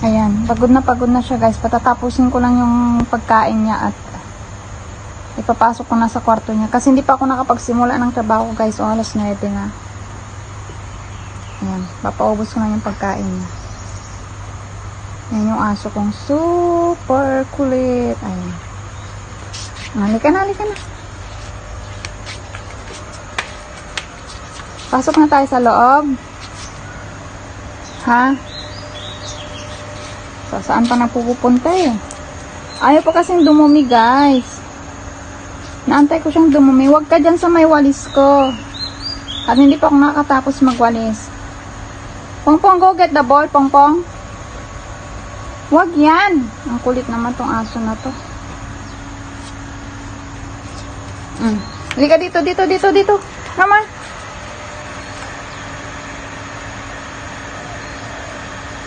Ayan, pagod na pagod na siya guys. Patatapusin ko lang yung pagkain niya at ipapasok ko na sa kwarto niya. Kasi hindi pa ako nakapagsimula ng trabaho guys. O alas 9 na. Ayan, papaubos ko na yung pagkain niya. Ayan yung aso kong super kulit. Ayan. Halika na, halika na. Pasok na tayo sa loob. Ha? So, saan pa na pupunta eh? Ayaw pa kasing dumumi, guys. Naantay ko siyang dumumi. Huwag ka dyan sa may walis ko. At hindi pa ako nakatapos magwalis. Pongpong, go get the ball, Pongpong. Huwag yan. Ang kulit naman tong aso na to. Mm. Halika dito, dito, dito, dito. Come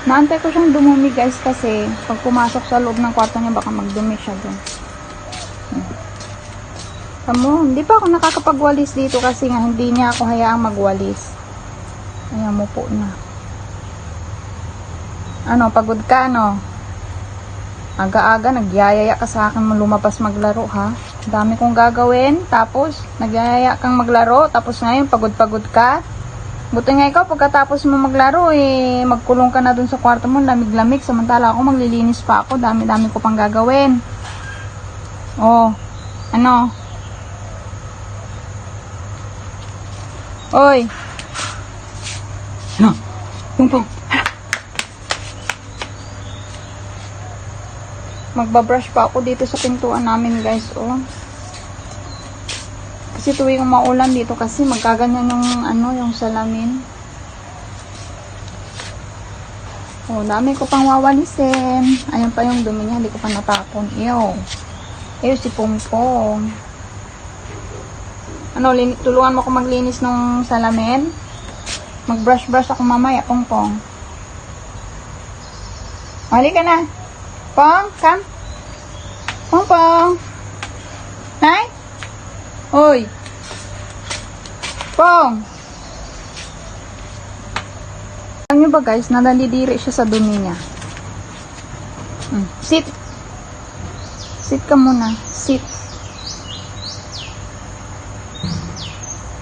Naantay ko siyang dumumi guys kasi pag pumasok sa loob ng kwarto niya baka magdumi siya dun. Hmm. Tamo, hindi pa ako nakakapagwalis dito kasi nga hindi niya ako hayaang magwalis. Ayan mo po na. Ano, pagod ka no? Aga-aga, nagyayaya ka sa akin lumabas maglaro ha. Dami kong gagawin, tapos nagyayaya kang maglaro, tapos ngayon pagod-pagod ka. Buti nga ikaw, pagkatapos mo maglaro, eh, magkulong ka na dun sa kwarto mo, lamig-lamig. Samantala ako, maglilinis pa ako. Dami-dami ko pang gagawin. Oh, ano? Oy! Ano? Pungpong. Magbabrush pa ako dito sa pintuan namin, guys, oh. Kasi tuwing maulan dito kasi magkaganyan yung ano, yung salamin. Oh, dami ko pang wawalisin. Ayan pa yung dumi niya, hindi ko pa natapon. Ew. Ew, si Pongpong. Ano, tulungan mo ako maglinis ng salamin? Mag-brush-brush ako mamaya, Pongpong. Halika na. Pong, come. Pongpong. Hoy. Pong. Alam nyo ba guys, nadalidiri siya sa dumi niya. Hmm. Sit. Sit ka muna. Sit.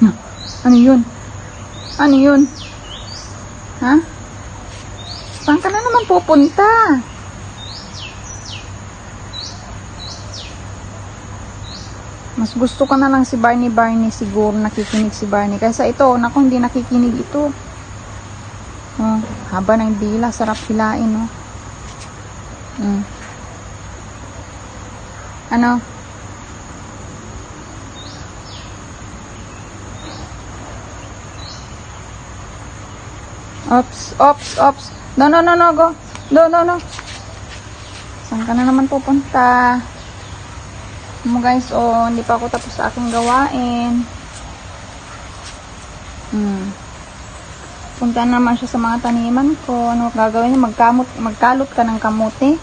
Hmm. Ano yun? Ano yun? Ha? Saan ka na naman pupunta? Mas gusto ko na lang si Barney Barney siguro nakikinig si Barney. Kaysa ito, naku hindi nakikinig ito. Oh, haba ng dila, sarap hilain, no. Mm. Ano? Ops, ops, ops. No, no, no, no, go. No, no, no. Saan ka na naman pupunta? Mo guys, oh, hindi pa ako tapos sa aking gawain. Hmm. Punta naman siya sa mga taniman ko. Ano gagawin niya? Magkamot, magkalot ka ng kamote.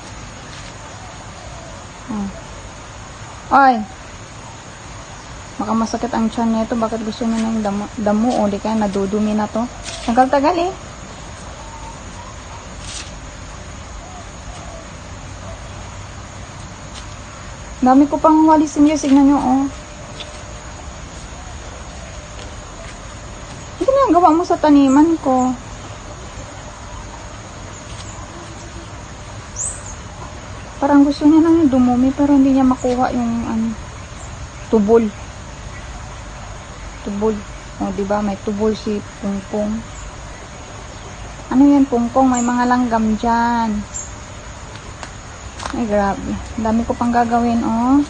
Hmm. Oy! Baka masakit ang tiyan nito. Bakit gusto niya na yung damo, damo o di kaya nadudumi na to? Tagal-tagal eh. Dami ko pang walisin niyo. Signan nyo, oh. Ano ginagawa mo sa taniman ko? Parang gusto niya lang dumumi pero hindi niya makuha yung ano, tubol. Tubol. O, di ba May tubol si Pungpong. Ano yan, Pungpong? May mga langgam dyan. Ay, grabe. Dami ko pang gagawin, oh.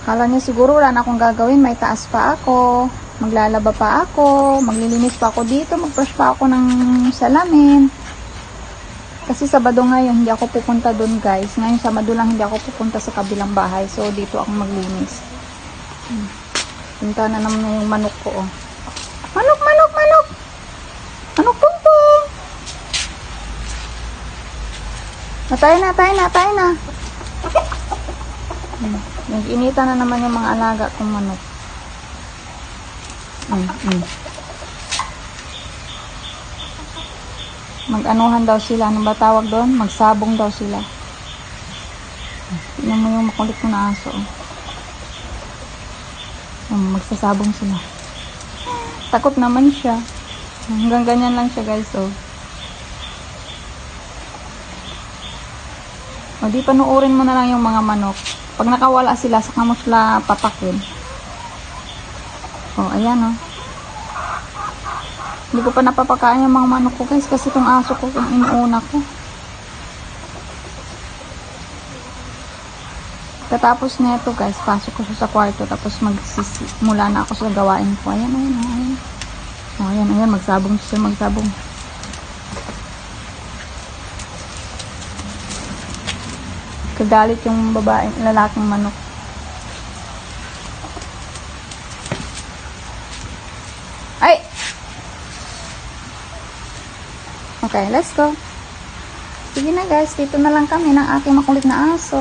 Akala niya siguro wala na akong gagawin. May taas pa ako. Maglalaba pa ako. Maglilinis pa ako dito. Mag-brush pa ako ng salamin. Kasi Sabado ngayon, hindi ako pupunta doon, guys. Ngayon, Sabado lang hindi ako pupunta sa kabilang bahay. So, dito ako maglinis. Hmm. Punta na naman yung manok ko, oh. Manok, manok, manok! Manok, pong, pong! Natay na, tay na, tay na. Hmm. Nag-inita na naman yung mga alaga kong manok. Hmm, hmm. Mag-anuhan daw sila. Ano ba tawag doon? Magsabong daw sila. Tingnan mo yung makulit ko na aso. Um, magsasabong sila. Takot naman siya. Hanggang ganyan lang siya guys. Oh. O di panuorin mo na lang yung mga manok. Pag nakawala sila, saka mo sila papakin. O, ayan o. Hindi ko pa napapakain yung mga manok ko guys kasi itong aso ko yung inuuna ko. Katapos nito guys, pasok ko sa kwarto tapos magsisimula na ako sa gawain ko. Ayan, ayan, ayan. O, ayan, ayan, magsabong siya, magsabong. Kagalit yung babaeng, lalaking manok. Ay! Okay, let's go. Sige na guys, dito na lang kami ng aking makulit na aso.